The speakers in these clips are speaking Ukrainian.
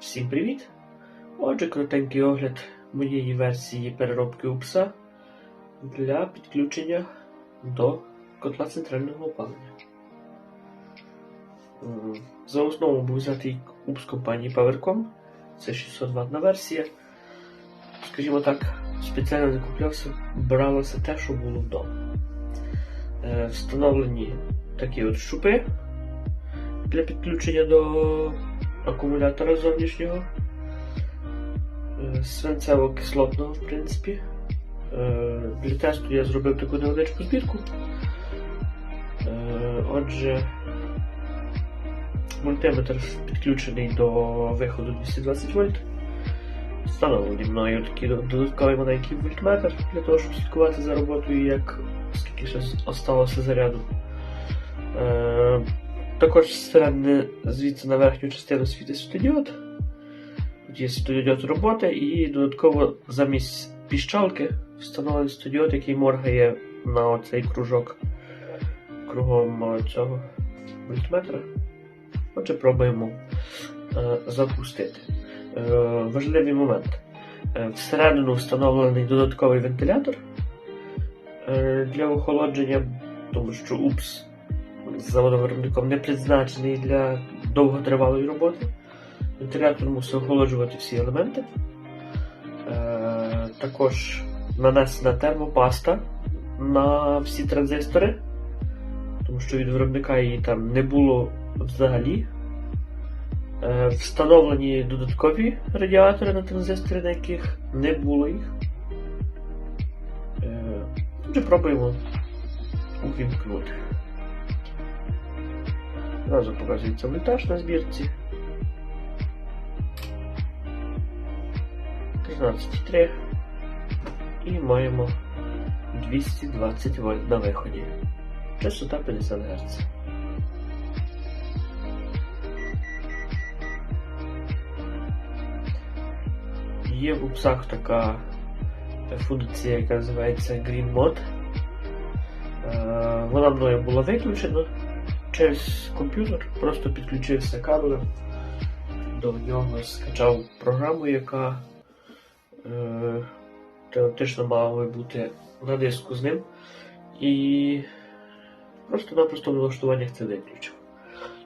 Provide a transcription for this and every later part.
Всім привіт! Отже, коротенький огляд моєї версії переробки УПСа для підключення до котла центрального опалення. За основу був взятий УПС компанії PowerCom. Це 600 ватна версія. Скажімо так, спеціально не куплявся, бралося те, що було вдома. Е, Встановлені такі от щупи для підключення до акумулятора зовнішнього. Е, Свинцево-кислотного, в принципі. Е, Для тесту я зробив таку невеличку збірку. Е, Отже, мультиметр підключений до виходу 220 вольт. Встановлений мною такий додатковий маленький вольтметр для того, щоб слідкувати за роботою, як скільки ще осталося заряду. Е, також зсередини звідси на верхню частину світить світодіод. Тут є світодіод роботи і додатково замість піщалки встановлений світодіод, який моргає на оцей кружок кругом цього вольтметра. Отже, пробуємо е, запустити. Е, важливий момент. Е, всередину встановлений додатковий вентилятор е, для охолодження, тому що УПС заводом-виробником не призначений для довготривалої роботи. Вентилятор мусить охолоджувати всі елементи. Е, також нанесена термопаста на всі транзистори, тому що від виробника її там не було взагалі. Е, встановлені додаткові радіатори на транзисторі, на яких не було їх. Е, Отже, пробуємо увімкнути. Одразу показується вольтаж на збірці. 13,3 і маємо 220 вольт на виході. Частота 50 Гц. Є в упсах така функція, яка називається Green Mode. Е, Вона мною була виключена через комп'ютер, просто підключився кабелем, до нього скачав програму, яка е, теоретично мала би бути на диску з ним. І просто-напросто в налаштуваннях це виключив.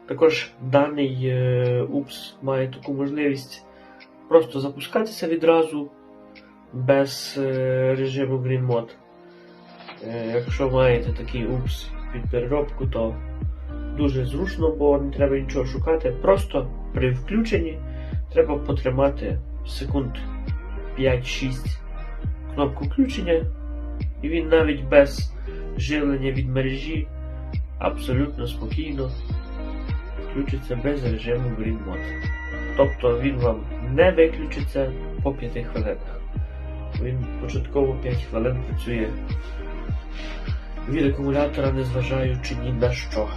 Також даний е, УПС має таку можливість просто запускатися відразу без е, режиму Green Mode. Е, якщо маєте такий УПС під переробку, то дуже зручно, бо не треба нічого шукати. Просто при включенні треба потримати секунд 5-6 кнопку включення, і він навіть без живлення від мережі абсолютно спокійно включиться без режиму Green Mode. Тобто він вам не виключиться по 5 хвилинах. Він початково 5 хвилин працює від акумулятора, незважаючи ні на що.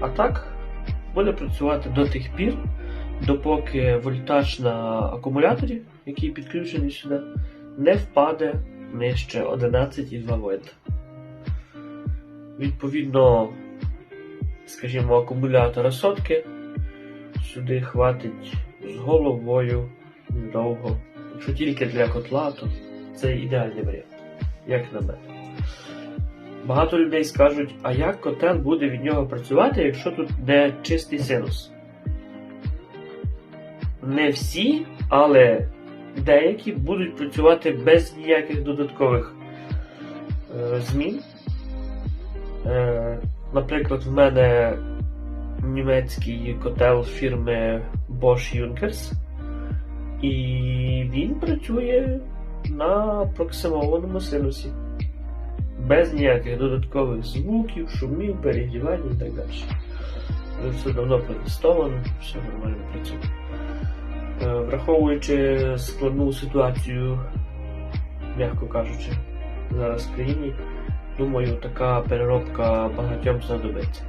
А так, буде працювати до тих пір, допоки вольтаж на акумуляторі, який підключений сюди, не впаде нижче 11,2 вольт. Відповідно, скажімо, акумулятора сотки сюди хватить з головою довго. Якщо тільки для котла, то це ідеальний варіант, як на мене. Багато людей скажуть, а як котел буде від нього працювати, якщо тут не чистий синус? Не всі, але деякі будуть працювати без ніяких додаткових е, змін. Е, наприклад, в мене німецький котел фірми Bosch Junkers, і він працює на проксимованому синусі без ніяких додаткових звуків, шумів, перегрівань і так далі. Все давно протестовано, все нормально працює. Е, Враховуючи складну ситуацію, м'яко кажучи, зараз в країні, думаю, така переробка багатьом знадобиться.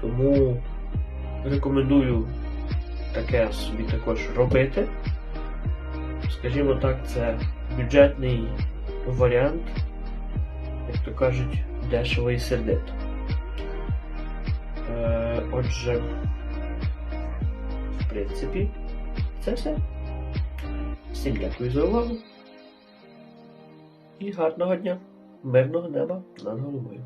Тому рекомендую таке собі також робити. Скажімо так, це бюджетний варіант, як то кажуть, дешево і сердито. Е, отже, в принципі, це все. Всім дякую за увагу. І гарного дня, мирного неба над головою.